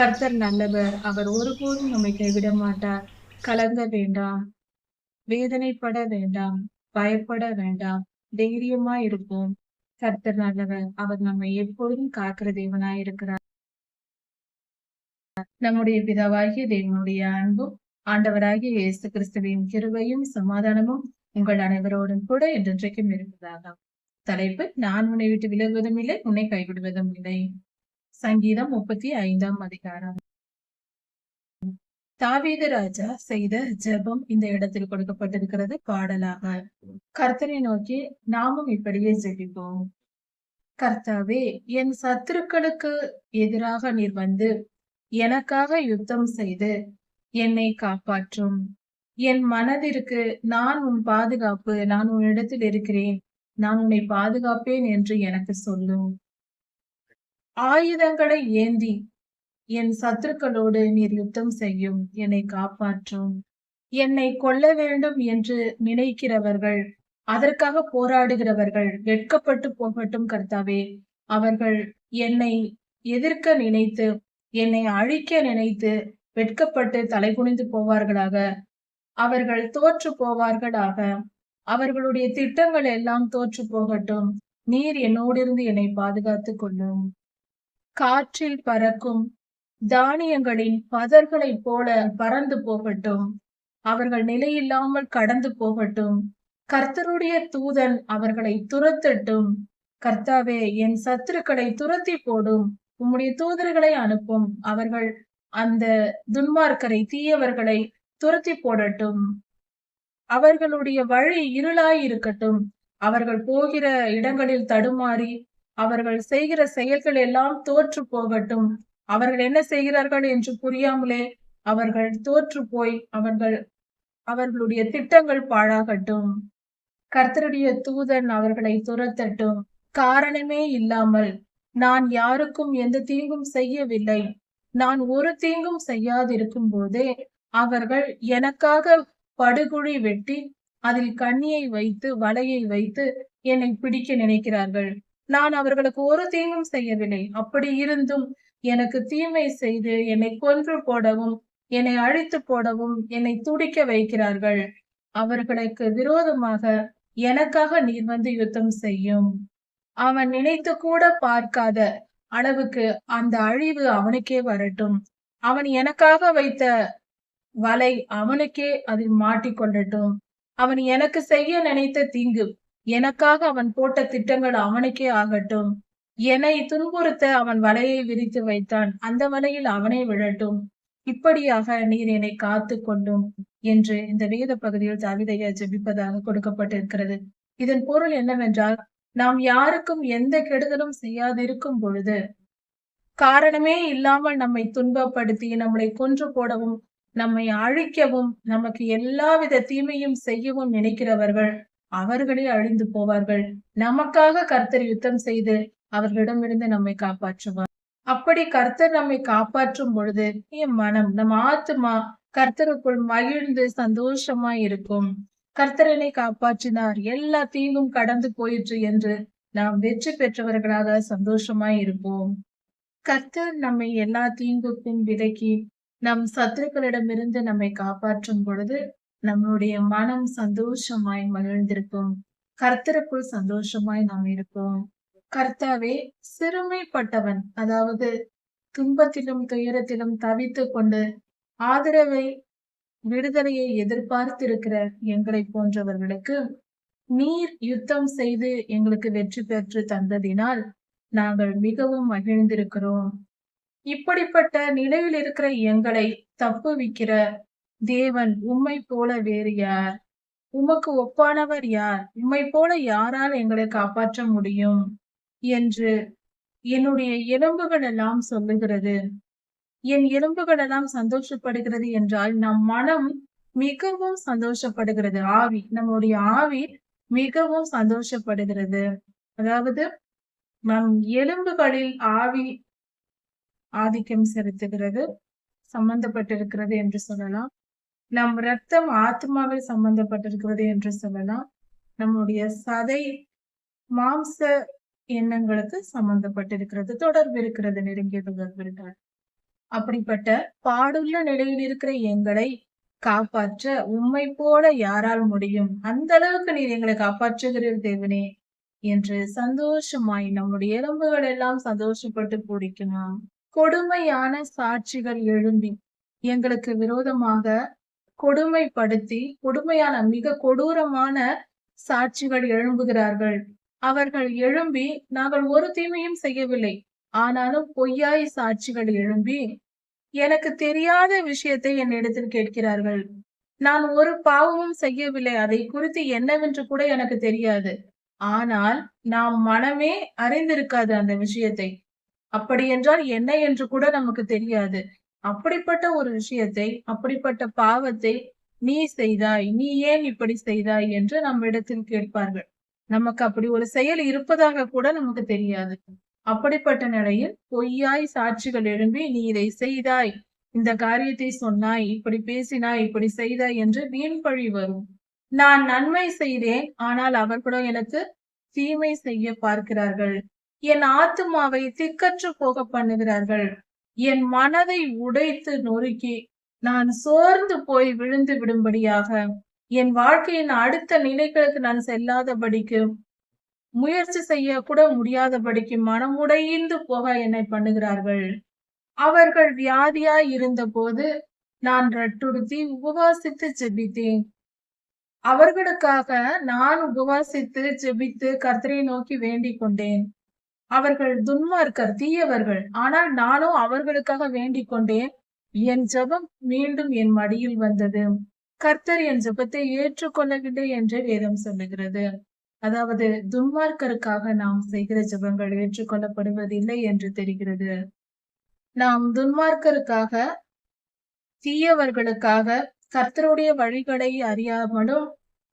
கர்த்தர் நல்லவர். அவர் ஒருபோதும் நம்மை கைவிட மாட்டார் கலங்க வேண்டாம். வேதனைப்பட வேண்டாம். பயப்பட வேண்டாம். தைரியமா இருப்போம். கர்த்தர் நல்லவர். அவர் நம்மை எப்பொழுதும் காக்கிற தேவனாய் இருக்கிறார். நம்முடைய பிதாவாகிய தேவனுடைய அன்பும் ஆண்டவராகிய இயேசு கிறிஸ்துவின் கிருபையும் சமாதானமும் உங்கள் அனைவரோடும் கூட என்றென்றைக்கும் இருப்பதாக. தலைப்பு நான் உன்னை விட்டு விலகுவதும் இல்லை உன்னை கைவிடுவதும் இல்லை. சங்கீதம் முப்பத்தி ஐந்தாம் அதிகாரம். தாவீது ராஜா செய்த ஜெபம் இந்த இடத்தில் கொடுக்கப்பட்டிருக்கிறது. பாடலாக கர்த்தனை நோக்கி நாமும் இப்படியே ஜெபிப்போம். கர்த்தாவே என் சத்துருக்களுக்கு எதிராக நீர் வந்து எனக்காக யுத்தம் செய்து என்னை காப்பாற்றும். என் மனதிற்கு நான் உன் பாதுகாப்பு நான் உன்னிடத்தில் இருக்கிறேன். நான் உன்னை பாதுகாப்பேன் என்று எனக்கு சொல்லும். ஆயுதங்களை ஏந்தி என் சத்துருக்களோடு நீர் யுத்தம் செய்யும். என்னை காப்பாற்றும். என்னை கொல்ல வேண்டும் என்று நினைக்கிறவர்கள் அதற்காக போராடுகிறவர்கள் வெட்கப்பட்டு போகட்டும் கர்த்தாவே. அவர்கள் என்னை எதிர்க்க நினைத்து என்னை அழிக்க நினைத்து வெட்கப்பட்டு தலைகுனிந்து போவார்களாக. அவர்கள் தோற்று போவார்களாக. அவர்களுடைய திட்டங்கள் எல்லாம் தோற்று போகட்டும். நீர் என்னோடிருந்து என்னை பாதுகாத்துக் கொள்ளும். காற்றில் பறக்கும் தானியங்களின் பதர்களைப் போல பறந்து போகட்டும். அவர்கள் நிலையில்லாமல் கடந்து போகட்டும். கர்த்தருடைய தூதன் அவர்களை துரத்தட்டும். கர்த்தாவே என் சத்துருக்களை துரத்தி போடும். உம்முடைய தூதர்களை அனுப்பும். அவர்கள் அந்த துன்மார்க்கரை தீயவர்களை துரத்தி போடட்டும். அவர்களுடைய வழி இருளாய் இருக்கட்டும். அவர்கள் போகிற இடங்களில் தடுமாறி அவர்கள் செய்கிற செயல்கள் எல்லாம் தோற்று போகட்டும். அவர்கள் என்ன செய்கிறார்கள் என்று புரியாமலே அவர்கள் தோற்று போய் அவர்கள் அவர்களுடைய திட்டங்கள் பாழாகட்டும். கர்த்தருடைய தூதன் அவர்களை துரத்தட்டும். காரணமே இல்லாமல் நான் யாருக்கும் எந்த தீங்கும் செய்யவில்லை. நான் ஒரு தீங்கும் செய்யாதிருக்கும் போதே அவர்கள் எனக்காக படுகுழி வெட்டி அதில் கண்ணியை வைத்து வலையை வைத்து என்னை பிடிக்க நினைக்கிறார்கள். நான் அவர்களுக்கு ஒரு தீங்கும் செய்யவில்லை. அப்படி இருந்தும் எனக்கு தீமை செய்து என்னை கொன்று போடவும் என்னை அழித்து போடவும் என்னை துடிக்க வைக்கிறார்கள். அவர்களுக்கு விரோதமாக எனக்காக நீர் வந்து யுத்தம் செய்யும். அவன் நினைத்து கூட பார்க்காத அளவுக்கு அந்த அழிவு அவனுக்கே வரட்டும். அவன் எனக்காக வைத்த வலை அவனுக்கே அதில் மாட்டிக்கொள்ளட்டும். அவன் எனக்கு செய்ய நினைத்த தீங்கு எனக்காக அவன் போட்ட திட்டங்கள் அவனுக்கே ஆகட்டும். என்னை துன்புறுத்த அவன் வலையை விரித்து வைத்தான். அந்த வலையில் அவனே விழட்டும். இப்படியாக நீர் என்னை காத்து கொண்டும் என்று இந்த வேத பகுதியில் தாவிதையா ஜெபிப்பதாக கொடுக்கப்பட்டிருக்கிறது. இதன் பொருள் என்னவென்றால் நாம் யாருக்கும் எந்த கெடுதலும் செய்யாதிருக்கும் பொழுது காரணமே இல்லாமல் நம்மை துன்பப்படுத்தி நம்மளை கொன்று போடவும் நம்மை அழிக்கவும் நமக்கு எல்லாவித தீமையும் செய்யவும் நினைக்கிறவர்கள் அவர்களே அழிந்து போவார்கள். நமக்காக கர்த்தர் யுத்தம் செய்து அவர்களிடமிருந்து நம்மை காப்பாற்றுவார். அப்படி கர்த்தர் நம்மை காப்பாற்றும் பொழுது என் மனம் நம் ஆத்மா கர்த்தருக்குள் மகிழ்ந்து சந்தோஷமா இருக்கும். கர்த்தரனை காப்பாற்றினார். எல்லா தீங்கும் கடந்து போயிற்று என்று நாம் வெற்றி பெற்றவர்களாக சந்தோஷமாய் இருப்போம். கர்த்தர் நம்மை எல்லா தீங்குக்கும் விலக்கி நம் சத்துருக்களிடமிருந்து நம்மை காப்பாற்றும் பொழுது நம்முடைய மனம் சந்தோஷமாய் மகிழ்ந்திருக்கும். கர்த்தருக்குள் சந்தோஷமாய் நாம் இருப்போம். கர்த்தாவே சிறுமைப்பட்டவன் அதாவது துன்பத்திலும் துயரத்திலும் தவித்து கொண்டு ஆதரவை விடுதலையை எதிர்பார்த்திருக்கிற எங்களை போன்றவர்களுக்கு நீர் யுத்தம் செய்து எங்களுக்கு வெற்றி பெற்று தந்ததினால் நாங்கள் மிகவும் மகிழ்ந்திருக்கிறோம். இப்படிப்பட்ட நிலையில் இருக்கிற எங்களை தப்புவிக்கிற தேவன் உம்மை போல வேறு யார்? உமக்கு ஒப்பானவர் யார்? உம்மை போல யாரால் எங்களை காப்பாற்ற முடியும்? என்று என்னுடைய எலும்புகள் எல்லாம் சொல்லுகிறது. என் எலும்புகள் எல்லாம் சந்தோஷப்படுகிறது என்றால் நம் மனம் மிகவும் சந்தோஷப்படுகிறது. ஆவி நம்முடைய ஆவி மிகவும் சந்தோஷப்படுகிறது. அதாவது நம் எலும்புகளில் ஆவி ஆதிக்கம் செலுத்துகிறது சம்பந்தப்பட்டிருக்கிறது என்று சொல்லலாம். நம் ரத்தம் ஆத்மாவில் சம்பந்தப்பட்டிருக்கிறது என்று சொல்லலாம் நம்முடைய சதை மாம்ச எண்ணங்களுக்கு சம்பந்தப்பட்டிருக்கிறது தொடர்பு இருக்கிறது நெருங்கிய தொடர்பு இருக்கிறது அப்படிப்பட்ட பாடுள்ள நிலையில் இருக்கிற எங்களை காப்பாற்ற உம்மை போல யாரால் முடியும்? அந்த அளவுக்கு நீர் எங்களை காப்பாற்றுகிறீர் தேவனே என்று சந்தோஷமாய் நம்முடைய எலும்புகள் எல்லாம் சந்தோஷப்பட்டு பிடிக்கலாம் கொடுமையான சாட்சிகள் எழும்பி எங்களுக்கு விரோதமாக கொடுமைப்படுத்தி கொடுமையான மிக கொடூரமான சாட்சிகள் எழும்புகிறார்கள். அவர்கள் எழும்பி நாங்கள் ஒரு தீமையும் செய்யவில்லை. ஆனாலும் பொய்யாய் சாட்சிகள் எழும்பி எனக்கு தெரியாத விஷயத்தை என்னிடத்தில் கேட்கிறார்கள். நான் ஒரு பாவமும் செய்யவில்லை. அதை குறித்து என்னவென்று கூட எனக்கு தெரியாது. ஆனால் நாம் மனமே அறிந்திருக்காது அந்த விஷயத்தை. அப்படி என்றால் என்ன என்று கூட நமக்கு தெரியாது. அப்படிப்பட்ட ஒரு விஷயத்தை அப்படிப்பட்ட பாவத்தை நீ செய்தாய் நீ ஏன் இப்படி செய்தாய் என்று நம்ம இடத்தில் கேட்பார்கள். நமக்கு அப்படி ஒரு செயல் இருப்பதாக கூட நமக்கு தெரியாது. அப்படிப்பட்ட நிலையில் பொய்யாய் சாட்சிகள் எழும்பி நீ இதை செய்தாய் இந்த காரியத்தை சொன்னாய் இப்படி பேசினாய் இப்படி செய்தாய் என்று வீண் பழி வரும். நான் நன்மை செய்தேன் ஆனால் அவர்களோ எனக்கு தீமை செய்ய பார்க்கிறார்கள். என் ஆத்துமாவை திக்கற்று போக பண்ணுகிறார்கள். என் மனதை உடைத்து நொறுக்கி நான் சோர்ந்து போய் விழுந்து விடும்படியாக என் வாழ்க்கையின் அடுத்த நிலைகளுக்கு நான் செல்லாதபடிக்கு முயற்சி செய்ய கூட முடியாதபடிக்கு மனமுடைந்து போக என்னை பண்ணுகிறார்கள். அவர்கள் வியாதியாய் இருந்தபோது நான் ரட்டுடுத்தி உபவாசித்து ஜெபித்தேன். அவர்களுக்காக நான் உபவாசித்து ஜெபித்து கர்த்தரை நோக்கி வேண்டிக் கொண்டேன். அவர்கள் துன்மார்க்கர் தீயவர்கள். ஆனால் நானும் அவர்களுக்காக வேண்டிக் கொண்டேன் என் ஜெபம் மீண்டும் என் மடியில் வந்தது. கர்த்தர் என் ஜெபத்தை ஏற்றுக்கொள்ளவில்லை என்று வேதம் சொல்லுகிறது. அதாவது துன்மார்க்கருக்காக நாம் செய்கிற ஜெபங்கள் ஏற்றுக்கொள்ளப்படுவதில்லை என்று தெரிகிறது. நாம் துன்மார்க்கருக்காக தீயவர்களுக்காக கர்த்தருடைய வழிகளை அறியாமலும்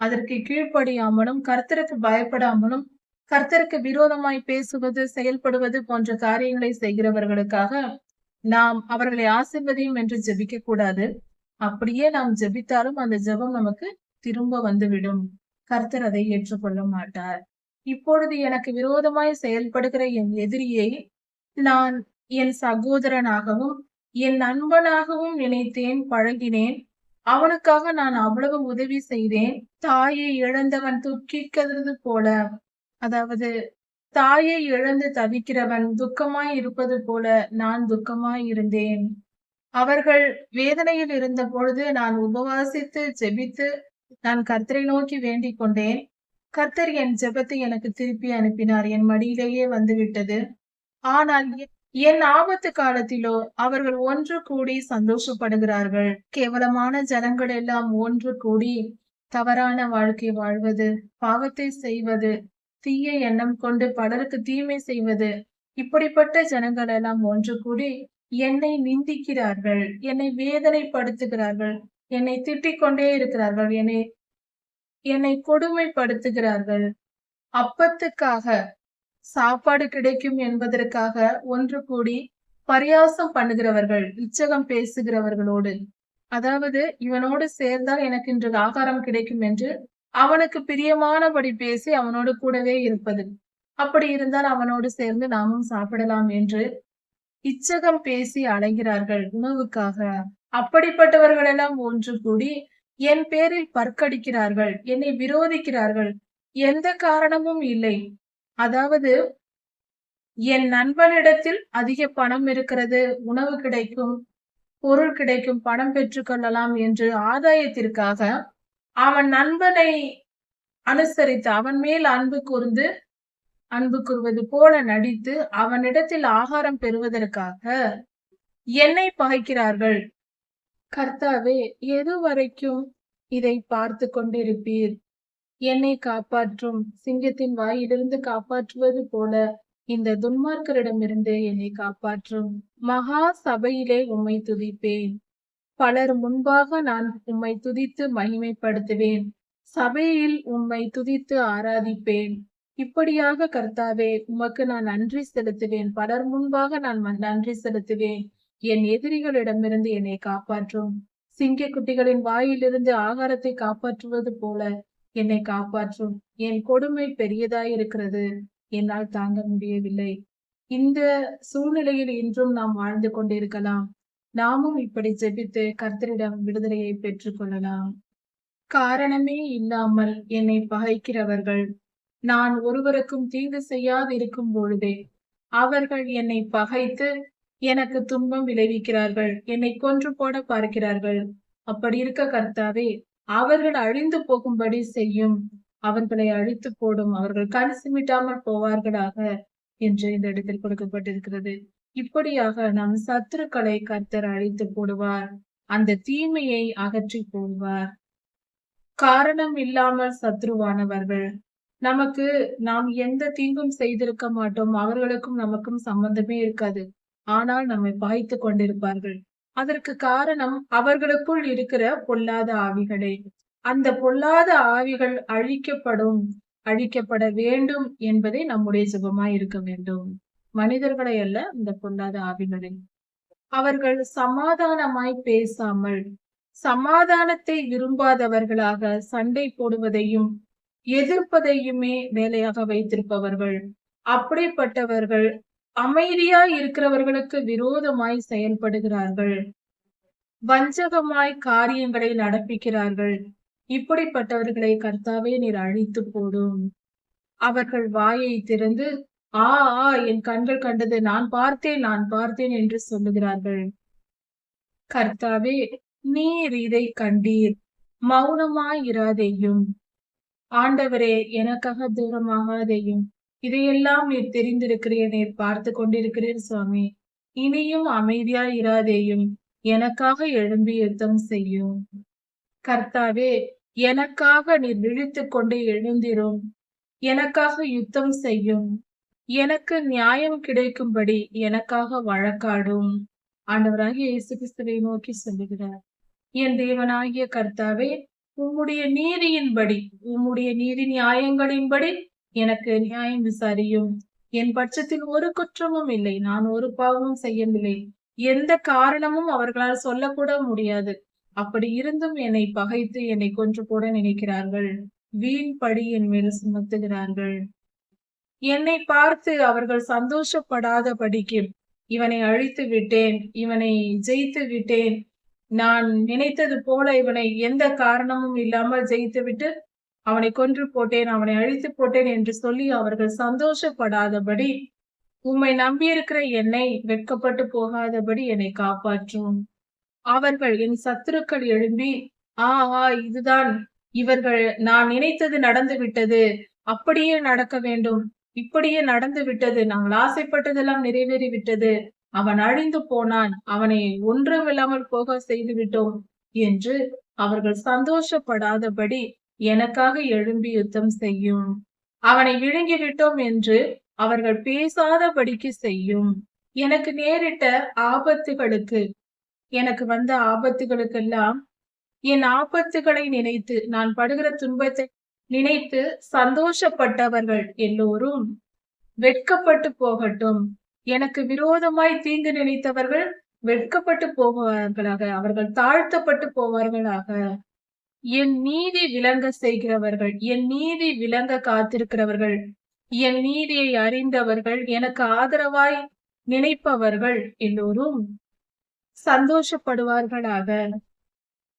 அதற்கு கீழ்ப்படியாமலும் கர்த்தருக்கு பயப்படாமலும் கர்த்தருக்கு விரோதமாய் பேசுவது செயல்படுவது போன்ற காரியங்களை செய்கிறவர்களுக்காக நாம் அவர்களை ஆசிர்வதியும் என்று ஜெபிக்க கூடாது அப்படியே நாம் ஜெபித்தாலும் அந்த ஜெபம் நமக்கு திரும்ப வந்துவிடும். கர்த்தர் அதை ஏற்றுக்கொள்ள மாட்டார். இப்பொழுது எனக்கு விரோதமாய் செயல்படுகிற என் எதிரியை நான் என் சகோதரனாகவும் என் நண்பனாகவும் நினைத்தேன் பழகினேன். அவனுக்காக நான் அவ்வளவு உதவி செய்தேன். தாயை இழந்தவன் துக்கிக்கிறது போல. அதாவது தாயை இழந்து தவிக்கிறவன் துக்கமாய் இருப்பது போல நான் துக்கமாய் இருந்தேன். அவர்கள் வேதனையில் இருந்த பொழுது நான் உபவாசித்து ஜெபித்து நான் கர்த்தரை நோக்கி வேண்டிக் கொண்டேன். கர்த்தர் என் ஜெபத்தை எனக்கு திருப்பி அனுப்பினார். என் மடியிலேயே வந்துவிட்டது. ஆனால் என் ஆபத்து காலத்திலோ அவர்கள் ஒன்று கூடி சந்தோஷப்படுகிறார்கள். கேவலமான ஜனங்கள் எல்லாம் ஒன்று கூடி தவறான வாழ்க்கை வாழ்வது பாவத்தை செய்வது தீய எண்ணம் கொண்டு பலருக்கு தீமை செய்வது. இப்படிப்பட்ட ஜனங்கள் எல்லாம் ஒன்று கூடி என்னை நிந்திக்கிறார்கள். என்னை வேதனைப்படுத்துகிறார்கள். என்னை திட்டிக் கொண்டே இருக்கிறார்கள். என்னை என்னை கொடுமைப்படுத்துகிறார்கள். அப்பத்துக்காக சாப்பாடு கிடைக்கும் என்பதற்காக ஒன்று கூடி பரியாசம் பண்ணுகிறவர்கள் இச்சகம் பேசுகிறவர்களோடு. அதாவது இவனோடு சேர்ந்தால் எனக்கு இன்று ஆகாரம் கிடைக்கும் என்று அவனுக்கு பிரியமானபடி பேசி அவனோடு கூடவே இருப்பது. அப்படி இருந்தால் அவனோடு சேர்ந்து நாமும் சாப்பிடலாம் என்று இச்சகம் பேசி அலைகிறார்கள் உணவுக்காக. அப்படிப்பட்டவர்கள் எல்லாம் ஒன்று கூடி என் பேரில் பற்கடிக்கிறார்கள் என்னை விரோதிக்கிறார்கள். எந்த காரணமும் இல்லை. அதாவது என் நண்பனிடத்தில் அதிக பணம் இருக்கிறது உணவு கிடைக்கும் பொருள் கிடைக்கும் பணம் பெற்றுக்கொள்ளலாம் என்று ஆதாயத்திற்காக அவன் நண்பனை அனுசரித்து அவன் மேல் அன்பு கூர்ந்து அன்பு கூறுவது போல நடித்து அவனிடத்தில் ஆகாரம் பெறுவதற்காக என்னை பகைக்கிறார்கள். கர்த்தாவே எது வரைக்கும் இதை பார்த்து கொண்டிருப்பீர்? என்னை காப்பாற்றும் சிங்கத்தின் வாயிலிருந்து காப்பாற்றுவது போல இந்த துன்மார்க்கரிடமிருந்து என்னை காப்பாற்றும் மகா சபையிலே உம்மை துதிப்பேன். பலர் முன்பாக நான் உம்மை துதித்து மகிமைப்படுத்துவேன். சபையில் உம்மை துதித்து ஆராதிப்பேன். இப்படியாக கர்த்தாவே உமக்கு நான் நன்றி செலுத்துவேன். பலர் முன்பாக நான் நன்றி செலுத்துவேன். என் எதிரிகளிடமிருந்து என்னை காப்பாற்றும். சிங்க குட்டிகளின் வாயிலிருந்து ஆகாரத்தை காப்பாற்றுவது போல என்னை காப்பாற்றும். என் கொடுமை பெரியதாயிருக்கிறது. என்னால் தாங்க முடியவில்லை. இந்த சூழ்நிலையில் இன்றும் நாம் வாழ்ந்து கொண்டிருக்கலாம். நாமும் இப்படி ஜெபித்து கர்த்தரிடம் விடுதலையை பெற்றுக்கொள்ளலாம் காரணமே இல்லாமல் என்னை பகைக்கிறவர்கள். நான் ஒருவருக்கும் தீங்கு செய்யாதிருக்கும் பொழுதே அவர்கள் என்னை பகைத்து எனக்கு துன்பம் விளைவிக்கிறார்கள் என்னை கொன்று போட பார்க்கிறார்கள். அப்படி இருக்க கர்த்தாவே அவர்கள் அழிந்து போகும்படி செய்யும். அவர்களை அழித்து போடும் அவர்கள் கண் சிமிட்டாமல் போவார்களாக என்று இந்த இடத்தில் கொடுக்கப்பட்டிருக்கிறது. இப்படியாக நம் சத்துருக்களை கர்த்தர் அழித்து போடுவார். அந்த தீமையை அகற்றி போடுவார். காரணம் இல்லாமல் சத்ருவானவர்கள் நமக்கு நாம் எந்த தீங்கும் செய்திருக்க மாட்டோம். அவர்களுக்கும் நமக்கும் சம்பந்தமே இருக்காது. ஆனால் நம்மை பாய்த்து கொண்டிருப்பார்கள். அதற்கு காரணம் அவர்களுக்குள் இருக்கிற பொல்லாத ஆவிகளே. அந்த பொல்லாத ஆவிகள் அழிக்கப்படும் அழிக்கப்பட வேண்டும் என்பதே நம்முடைய சுபமாய் இருக்க வேண்டும். மனிதர்களை அல்ல இந்த பொல்லாத ஆவிகளை அவர்கள் சமாதானமாய் பேசாமல் சமாதானத்தை விரும்பாதவர்களாக சண்டை போடுவதையும் எதிர்ப்பதையுமே வேலையாக வைத்திருப்பவர்கள். அப்படிப்பட்டவர்கள் அமைதியா இருக்கிறவர்களுக்கு விரோதமாய் செயல்படுகிறார்கள். வஞ்சகமாய் காரியங்களை நடப்பிக்கிறார்கள். இப்படிப்பட்டவர்களை கர்த்தாவே நீர் அழித்து போடும். அவர்கள் வாயை திறந்து ஆ ஆ என் கண்கள் கண்டது. நான் பார்த்தேன் நான் பார்த்தேன் என்று சொல்லுகிறார்கள். கர்த்தாவே நீர் இதை கண்டீர். மௌனமாயிராதேயும் ஆண்டவரே எனக்காக தூரமாகாதேயும். இதையெல்லாம் நீர் தெரிந்திருக்கிறீர் நீர் பார்த்து கொண்டிருக்கிறீர் சுவாமி. இனியும் அமைதியாயிராதேயும் எனக்காக எழும்பி யுத்தம் செய்யும். கர்த்தாவே எனக்காக நீர் விழித்து கொண்டு எழுந்திரும். எனக்காக யுத்தம் செய்யும். எனக்கு நியாயம் கிடைக்கும்படி எனக்காக வழக்காடும். ஆண்டவராகிய இயேசு கிறிஸ்துவை நோக்கி சொல்லுகிறார். என் தேவனாகிய கர்த்தாவே உம்முடைய நீதியின்படி உம்முடைய நீதி நியாயங்களின்படி எனக்கு நியாயம் விசாரியும். என் பட்சத்தில் ஒரு குற்றமும் இல்லை நான் ஒரு பாவமும் செய்யவில்லை. எந்த காரணமும் அவர்களால் சொல்லக்கூட முடியாது. அப்படி இருந்தும் என்னை பகைத்து என்னை கொன்று போட நினைக்கிறார்கள். வீண் படி என் மேல் சுமத்துகிறார்கள். என்னை பார்த்து அவர்கள் சந்தோஷப்படாதபடிக்கு இவனை அழித்து விட்டேன் இவனை ஜெயித்து விட்டேன். நான் நினைத்தது போல இவனை எந்த காரணமும் இல்லாமல் ஜெயித்து விட்டு அவனை கொன்று போட்டேன் அவனை அழித்து போட்டேன் என்று சொல்லி அவர்கள் சந்தோஷப்படாதபடி உம்மை நம்பியிருக்கிற என்னை வெட்கப்பட்டு போகாதபடி என்னை காப்பாற்றும். அவர்கள் என் சத்துருக்கள் எழும்பி ஆ ஆ இதுதான். இவர்கள் நான் நினைத்தது நடந்து விட்டது அப்படியே நடக்க வேண்டும். இப்படியே நடந்து விட்டது. நாங்கள் ஆசைப்பட்டதெல்லாம் நிறைவேறி விட்டது. அவன் அழிந்து போனான். அவனை ஒன்றுமில்லாமல் போக செய்து விட்டோம் என்று அவர்கள் சந்தோஷப்படாதபடி எனக்காக எழும்பி யுத்தம் செய்யும். அவனை விழுங்கி விட்டோம் என்று அவர்கள் பேசாதபடிக்கு செய்யும். எனக்கு நேரிட்ட ஆபத்துகளுக்கு எனக்கு வந்த ஆபத்துகளுக்கெல்லாம் என் ஆபத்துகளை நினைத்து நான் படுகிற துன்பத்தை நினைத்து சந்தோஷப்பட்டவர்கள் எல்லோரும் வெட்கப்பட்டு போகட்டும். எனக்கு விரோதமாய் தீங்கு நினைத்தவர்கள் வெட்கப்பட்டு போவார்களாக அவர்கள் தாழ்த்தப்பட்டு போவார்களாக. என் நீதி விளங்க செய்கிறவர்கள் என் நீதி விளங்க காத்திருக்கிறவர்கள் என் நீதியை அறிந்தவர்கள் எனக்கு ஆதரவாய் நினைப்பவர்கள் எல்லோரும் சந்தோஷப்படுவார்களாக.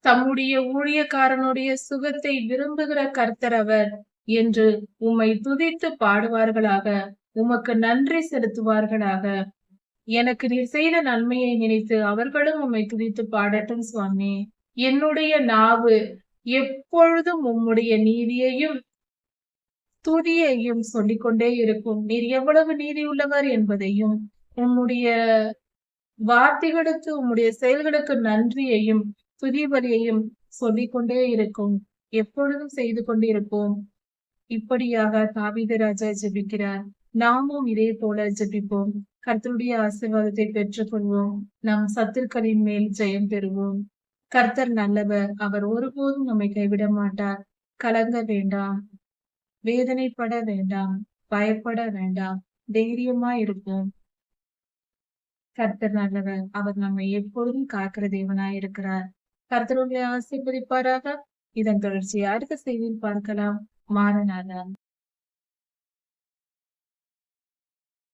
தம்முடைய ஊழியக்காரனுடைய சுகத்தை விரும்புகிற கர்த்தரவர் என்று உம்மை துதித்து பாடுவார்களாக. உமக்கு நன்றி செலுத்துவார்களாக. எனக்கு நீர் செய்த நன்மையை நினைத்து அவர்களும் உம்மை துதித்து பாடட்டும் சுவாமி. என்னுடைய நாவு எப்பொழுதும் உம்முடைய நீதியையும் துதியையும் சொல்லிக்கொண்டே இருக்கும். நீர் எவ்வளவு நீதி உள்ளவர் என்பதையும் உம்முடைய வார்த்தைகளுக்கு உம்முடைய செயல்களுக்கு நன்றியையும் துதிபலியையும் சொல்லிக்கொண்டே இருக்கும். எப்பொழுதும் செய்து கொண்டிருப்போம். இப்படியாக தாவித ராஜா ஜபிக்கிறார். நாமும் இதே போல ஜெபிப்போம். கர்த்தருடைய ஆசீர்வாதத்தை பெற்றுக்கொள்வோம். நம் சத்துருக்களின் மேல் ஜெயம் பெறுவோம். கர்த்தர் நல்லவர். அவர் ஒருபோதும் நம்மை கைவிட மாட்டார். கலங்க வேண்டாம். வேதனைப்பட வேண்டாம். பயப்பட வேண்டாம். தைரியமா இருப்போம். கர்த்தர் நல்லவர். அவர் நம்மை எப்பொழுதும் காக்கிற தேவனாய் இருக்கிறார். கர்த்தருடைய ஆசீர்வதிப்பாராக. இதன் தொடர்ச்சியை அடுத்த செய்தியில் பார்க்கலாம். மாறனாதான்